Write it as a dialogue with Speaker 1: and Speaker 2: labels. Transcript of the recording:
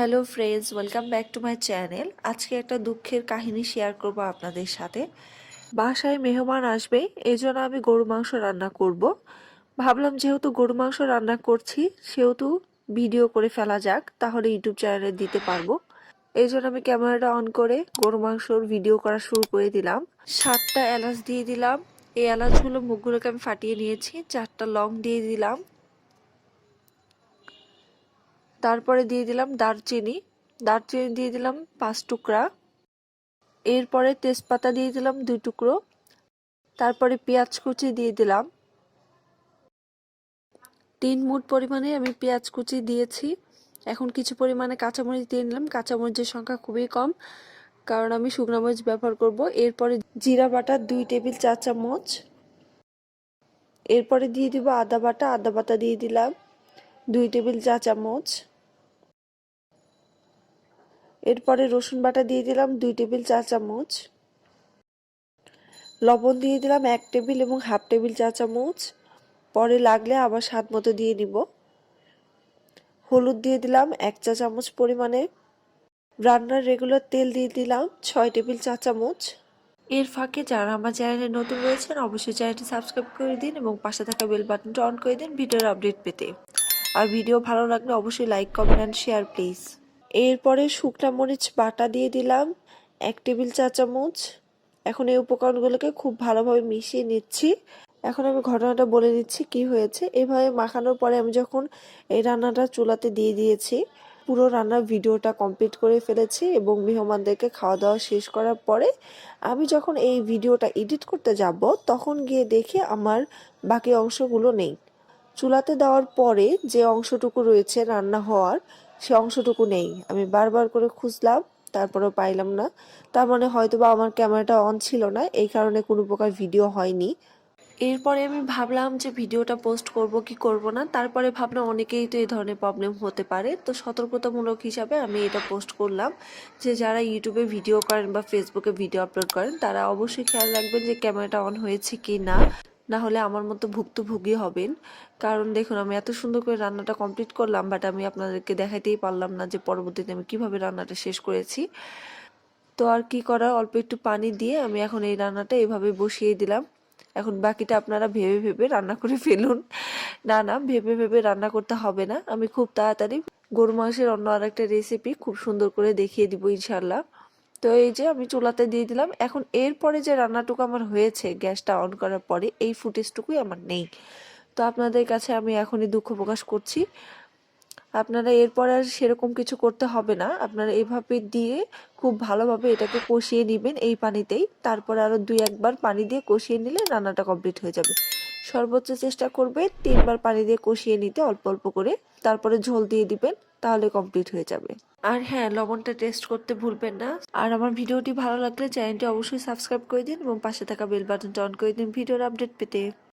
Speaker 1: Hello friends, welcome back to my channel. আজকে একটা দুঃখের কাহিনী শেয়ার করব আপনাদের সাথে। বাসায় মেহমান আসবে এই জন্য আমি গরু মাংস রান্না করব। ভাবলাম যেহেতু গরু মাংস রান্না করছি, সেহেতু ভিডিও করে ফেলা যাক, তাহলে ইউটিউব চ্যানেলে দিতে পারব। এই জন্য আমি ক্যামেরাটা অন করে গরু মাংসর ভিডিও করা শুরু করে দিলাম। সাতটা এলাচ দিয়ে দিলাম। এই এলাচগুলো মুখগুলোকে আমি ফাটিয়ে নিয়েছি, চারটা লং দিয়ে দিলাম। তারপরে দিয়ে দিলাম দারচিনি। দারচিনি দিয়ে দিলাম পাঁচ টুকরা। এরপরে তেজপাতা দিয়ে দিলাম দুই টুকরো। তারপরে পেঁয়াজ কুচি দিয়ে দিলাম। তিন মুট পরিমাণে আমি পেঁয়াজ কুচি দিয়েছি। এখন কিছু পরিমাণে কাঁচামরিচ দিয়ে নিলাম। কাঁচামরিচের সংখ্যা খুবই কম, কারণ আমি শুকনো মরিচ ব্যবহার করব। এরপরে জিরা বাটা দুই টেবিল চা চামচ। এরপরে দিয়ে দিব আদা বাটা। আদা বাটা দিয়ে দিলাম দুই টেবিল চা চামচ। এরপরে রসুন বাটা দিয়ে দিলাম দুই টেবিল চা চামচ লবণ দিয়ে দিলাম এক টেবিল এবং হাফ টেবিল চা চামচ পরে লাগলে আবার স্বাদ মতো দিয়ে নিব। হলুদ দিয়ে দিলাম এক চা চামচ পরিমাণে। রান্নার রেগুলার তেল দিয়ে দিলাম ছয় টেবিল চা চামচ এর ফাঁকে যারা আমার চ্যানেলে নতুন রয়েছেন, অবশ্যই চ্যানেলটি সাবস্ক্রাইব করে দিন এবং পাশে থাকা বেল বাটনটা অন করে দিন ভিডিওর আপডেট পেতে। আর ভিডিও ভালো লাগলে অবশ্যই like comment and share please এরপরে শুকনা মরিচ বাটা দিয়ে দিলাম, এক টেবিল চা চামচ। এখন এই উপকরণগুলোকে খুব ভালোভাবে মিশিয়ে নিচ্ছি। এখন আমি ঘটনাটা বলে দিচ্ছি কি হয়েছে। এভাবে মাখানোর পরে আমি যখন এই রান্নাটা চুলাতে দিয়ে দিয়েছি, পুরো রান্নার ভিডিওটা কমপ্লিট করে ফেলেছি এবং মেহমানদেরকে খাওয়া দাওয়া শেষ করার পরে আমি যখন এই ভিডিওটা এডিট করতে যাব, তখন গিয়ে দেখি আমার বাকি অংশগুলো নেই। চুলাতে দেওয়ার পরে যে অংশটুকু রয়েছে রান্না হওয়ার সে অংশটুকু নেই। আমি বারবার করে খুঁজলাম, তারপরেও পাইলাম না। তার মানে হয়তো বা আমার ক্যামেরাটা অন ছিল না, এই কারণে কোনো প্রকার ভিডিও হয়নি। এরপরে আমি ভাবলাম যে ভিডিওটা পোস্ট করব কি করব না, তারপরে ভাবলাম অনেকেই তো এই ধরনের প্রবলেম হতে পারে। তো সতর্কতামূলক হিসাবে আমি এটা পোস্ট করলাম যে যারা ইউটিউবে ভিডিও করেন বা ফেসবুকে ভিডিও আপলোড করেন, তারা অবশ্যই খেয়াল রাখবেন যে ক্যামেরাটা অন হয়েছে কি না না হলে আমার মতো ভুক্তভোগী হবেন। কারণ দেখুন, আমি এত সুন্দর করে রান্নাটা কমপ্লিট করলাম বাট আমি আপনাদেরকে দেখাইতেই পারলাম না যে পরবর্তীতে আমি কীভাবে রান্নাটা শেষ করেছি। তো আর কি করার? অল্প একটু পানি দিয়ে আমি এখন এই রান্নাটা এভাবে বসিয়ে দিলাম। এখন বাকিটা আপনারা ভেবে ভেবে রান্না করে ফেলুন। না না, ভেবে ভেবে রান্না করতে হবে না। আমি খুব তাড়াতাড়ি গরু মাংসের অন্য আরেকটা রেসিপি খুব সুন্দর করে দেখিয়ে দিব ইনশাল্লাহ তো এই যে আমি চুলাতে দিয়ে দিলাম। এখন এরপরে যে রান্নাটুকু আমার হয়েছে, গ্যাসটা অন করার পরে এই ফুটেজটুকুই আমার নেই। তো আপনাদের কাছে আমি এখনই দুঃখ প্রকাশ করছি। আপনারা এরপর আর সেরকম কিছু করতে হবে না। আপনারা এভাবে দিয়ে খুব ভালোভাবে এটাকে কষিয়ে নেবেন এই পানিতেই। তারপরে আরও দুই, একবার পানি দিয়ে কষিয়ে নিলে রান্নাটা কমপ্লিট হয়ে যাবে। সর্বোচ্চ চেষ্টা করবে তিনবার পানি দিয়ে কষিয়ে নিতে অল্প অল্প করে। তারপরে ঝোল দিয়ে দিবেন। তাহলে কমপ্লিট হয়ে যাবে। আর হ্যাঁ লবণটা টেস্ট করতে ভুলবেন না। আর আমার ভিডিওটি ভালো লাগলে চ্যানেলটি অবশ্যই সাবস্ক্রাইব করে দিন এবং পাশে থাকা বেল বাটনটা অন করে দিন ভিডিওর আপডেট পেতে।